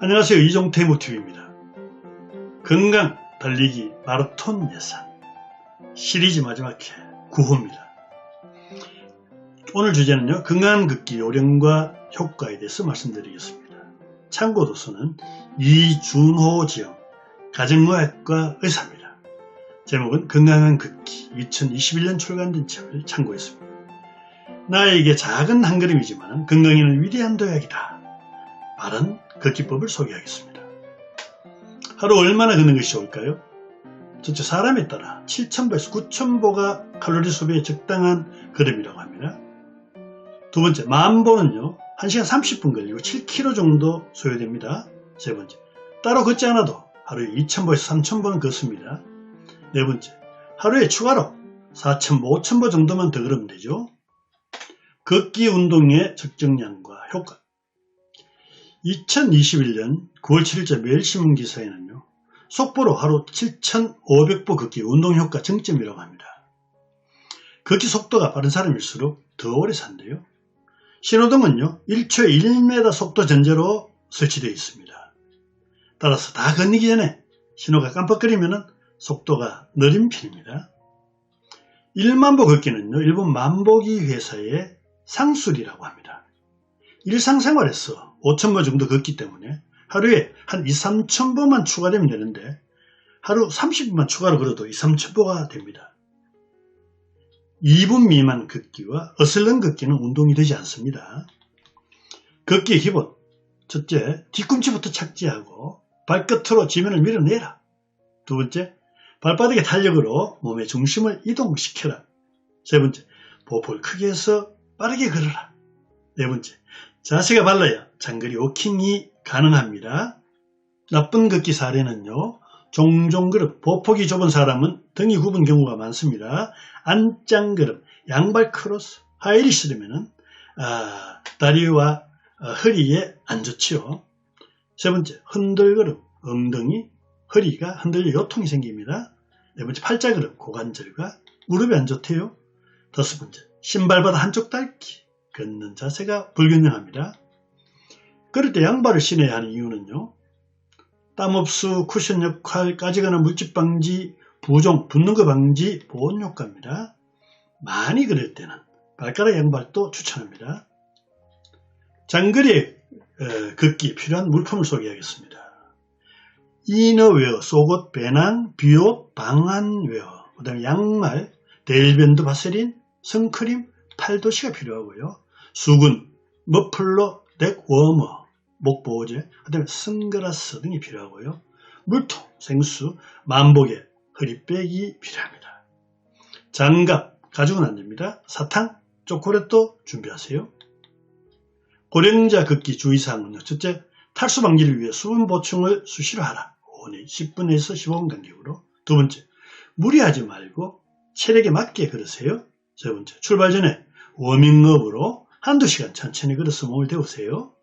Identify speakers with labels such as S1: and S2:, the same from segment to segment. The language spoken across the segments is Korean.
S1: 안녕하세요. 이종태 모티브입니다. 건강 달리기 마라톤 예상 시리즈 마지막 회 9호입니다. 오늘 주제는요. 건강한 걷기 요령과 효과에 대해서 말씀드리겠습니다. 참고 도서는 이준호 지영 가정의학과 의사입니다. 제목은 건강한 걷기 2021년 출간된 책을 참고했습니다. 나에게 작은 한 걸음이지만 건강에는 위대한 도약이다. 바른 걷기법을 소개하겠습니다. 하루 얼마나 걷는 것이 좋을까요? 첫째 사람에 따라 7,000보에서 9,000보가 칼로리 소비에 적당한 걸음이라고 합니다. 두 번째 만보는요 1시간 30분 걸리고 7km 정도 소요됩니다. 세 번째 따로 걷지 않아도 하루에 2,000보에서 3,000보는 걷습니다. 네 번째 하루에 추가로 4,000보, 5,000보 정도만 더 걸으면 되죠. 걷기 운동의 적정량과 효과 2021년 9월 7일자 매일신문 기사에는요. 속보로 하루 7,500보 걷기 운동효과 정점이라고 합니다. 걷기 속도가 빠른 사람일수록 더 오래 산대요. 신호등은요. 1초에 1m 속도 전제로 설치되어 있습니다. 따라서 다 건너기 전에 신호가 깜빡거리면 속도가 느린 편입니다. 1만보 걷기는요. 일본 만보기 회사의 상술이라고 합니다. 일상생활에서 5천보 정도 걷기 때문에 하루에 한 2, 3천보만 추가되면 되는데 하루 30분만 추가로 걸어도 2, 3천보가 됩니다. 2분 미만 걷기와 어슬렁 걷기는 운동이 되지 않습니다. 걷기의 기본 첫째, 뒤꿈치부터 착지하고 발끝으로 지면을 밀어내라. 두 번째, 발바닥의 탄력으로 몸의 중심을 이동시켜라. 세 번째, 보폭을 크게 해서 빠르게 걸어라. 네 번째, 자세가 발라야 장거리 워킹이 가능합니다. 나쁜 걷기 사례는요. 종종 그릇, 보폭이 좁은 사람은 등이 굽은 경우가 많습니다. 안짱걸음, 양발 크로스, 하이리 쓰려면 아, 다리와 아, 허리에 안 좋지요. 세 번째, 흔들걸음, 엉덩이, 허리가 흔들려 요통이 생깁니다. 네 번째, 팔자걸음, 고관절과 무릎이 안 좋대요. 다섯 번째, 신발바다 한쪽 닳기, 걷는 자세가 불균형합니다. 그럴 때 양발을 신어야 하는 이유는요. 땀 흡수, 쿠션 역할, 까지거나 물집 방지, 부종, 붓는 거 방지, 보온 효과입니다. 많이 그럴 때는 발가락 양발도 추천합니다. 장거리 어, 걷기 필요한 물품을 소개하겠습니다. 이너웨어, 속옷, 배낭, 비옷, 방한웨어, 그 다음에 양말, 데일밴드 바세린, 선크림, 팔도시가 필요하고요. 수군, 머플러, 넥 워머, 목 보호제, 그다음에 선글라스 등이 필요하고요. 물통, 생수, 만복에 허리빼기 필요합니다. 장갑, 가죽은 안 됩니다. 사탕, 초콜릿도 준비하세요. 고령자 걷기 주의사항은요. 첫째, 탈수 방지를 위해 수분 보충을 수시로 하라. 10분에서 15분 간격으로. 두 번째, 무리하지 말고 체력에 맞게 걸으세요. 세 번째, 출발 전에 워밍업으로 한두 시간 천천히 걸어서 몸을 데우세요.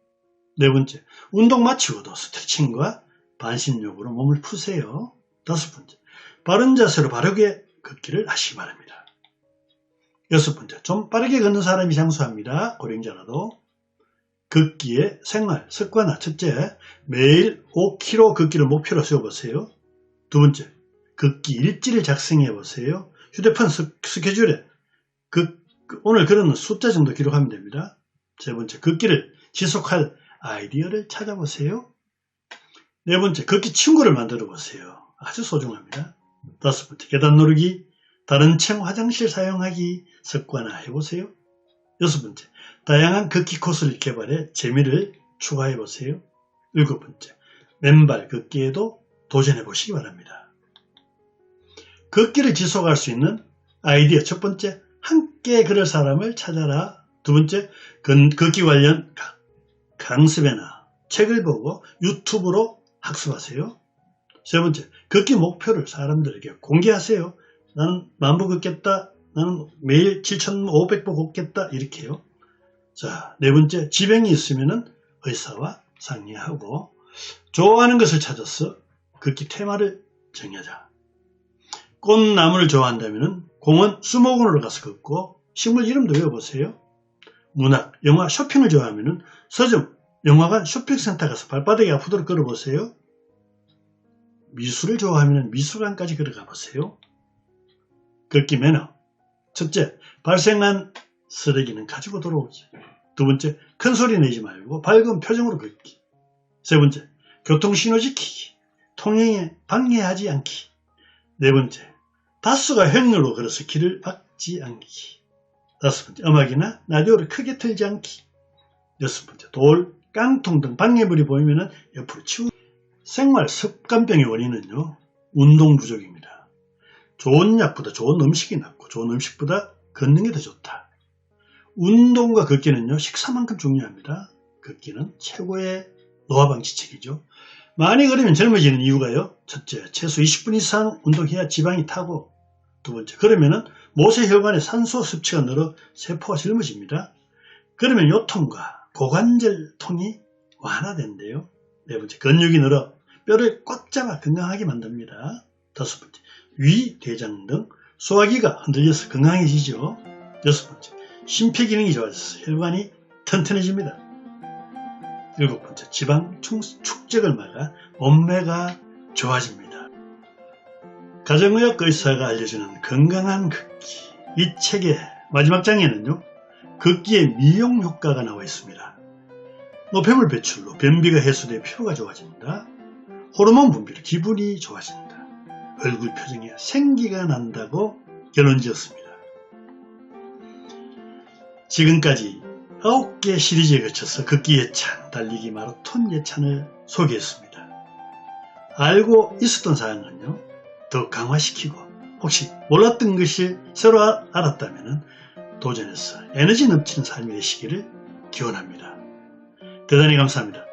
S1: 네 번째, 운동 마치고도 스트레칭과 반신욕으로 몸을 푸세요. 다섯 번째, 바른 자세로 바르게 걷기를 하시기 바랍니다. 여섯 번째, 좀 빠르게 걷는 사람이 장수합니다. 고령자라도. 걷기의 생활, 습관화. 첫째, 매일 5km 걷기를 목표로 세워보세요. 두 번째, 걷기 일지를 작성해 보세요. 휴대폰 스케줄에 그 오늘 그런 숫자 정도 기록하면 됩니다. 세 번째, 걷기를 지속할 아이디어를 찾아보세요. 네 번째, 걷기 친구를 만들어 보세요. 아주 소중합니다. 다섯 번째, 계단 누르기, 다른 층 화장실 사용하기 습관화 해 보세요. 여섯 번째, 다양한 걷기 코스를 개발해 재미를 추가해 보세요. 일곱 번째, 맨발 걷기에도 도전해 보시기 바랍니다. 걷기를 지속할 수 있는 아이디어 첫 번째, 함께 그럴 사람을 찾아라. 두 번째, 걷기 관련 강습이나 책을 보고 유튜브로 학습하세요. 세 번째, 걷기 목표를 사람들에게 공개하세요. 나는 만보 걷겠다. 나는 매일 7,500보 걷겠다. 이렇게요. 자, 네 번째, 지병이 있으면 의사와 상의하고 좋아하는 것을 찾아서 걷기 테마를 정하자. 꽃나무를 좋아한다면 공원 수목원으로 가서 걷고 식물 이름도 외워보세요. 문학, 영화, 쇼핑을 좋아하면 서점, 영화관 쇼핑센터 가서 발바닥이 아프도록 걸어보세요. 미술을 좋아하면 미술관까지 걸어가 보세요. 걷기 매너. 첫째, 발생한 쓰레기는 가지고 돌아오기. 두 번째, 큰 소리 내지 말고 밝은 표정으로 걷기. 세 번째, 교통신호 지키기. 통행에 방해하지 않기. 네 번째, 다수가 행렬로 걸어서 길을 막지 않기. 다섯 번째, 음악이나 라디오를 크게 틀지 않기. 여섯 번째, 돌, 깡통 등 방해물이 보이면 옆으로 치우기. 생활 습관병의 원인은요, 운동 부족입니다. 좋은 약보다 좋은 음식이 낫고 좋은 음식보다 걷는 게 더 좋다. 운동과 걷기는요, 식사만큼 중요합니다. 걷기는 최고의 노화 방지책이죠. 많이 걸으면 젊어지는 이유가요. 첫째, 최소 20분 이상 운동해야 지방이 타고 두 번째, 그러면은 모세 혈관의 산소 섭취가 늘어 세포가 젊어집니다. 그러면 요통과 고관절 통이 완화된대요. 네 번째, 근육이 늘어 뼈를 꽉 잡아 건강하게 만듭니다. 다섯 번째, 위, 대장 등 소화기가 흔들려서 건강해지죠. 여섯 번째, 심폐 기능이 좋아져서 혈관이 튼튼해집니다. 일곱 번째, 지방 축적을 막아 몸매가 좋아집니다. 가정의학 의사가 알려주는 건강한 걷기. 이 책의 마지막 장에는요, 걷기의 미용 효과가 나와 있습니다. 노폐물 배출로 변비가 해소돼 피부가 좋아집니다. 호르몬 분비로 기분이 좋아진다. 얼굴 표정에 생기가 난다고 결론 지었습니다. 지금까지 9개 시리즈에 거쳐서 걷기 예찬, 달리기 마라톤 예찬을 소개했습니다. 알고 있었던 사항은요, 더 강화시키고 혹시 몰랐던 것이 새로 알았다면 도전해서 에너지 넘치는 삶이 되시기를 기원합니다. 대단히 감사합니다.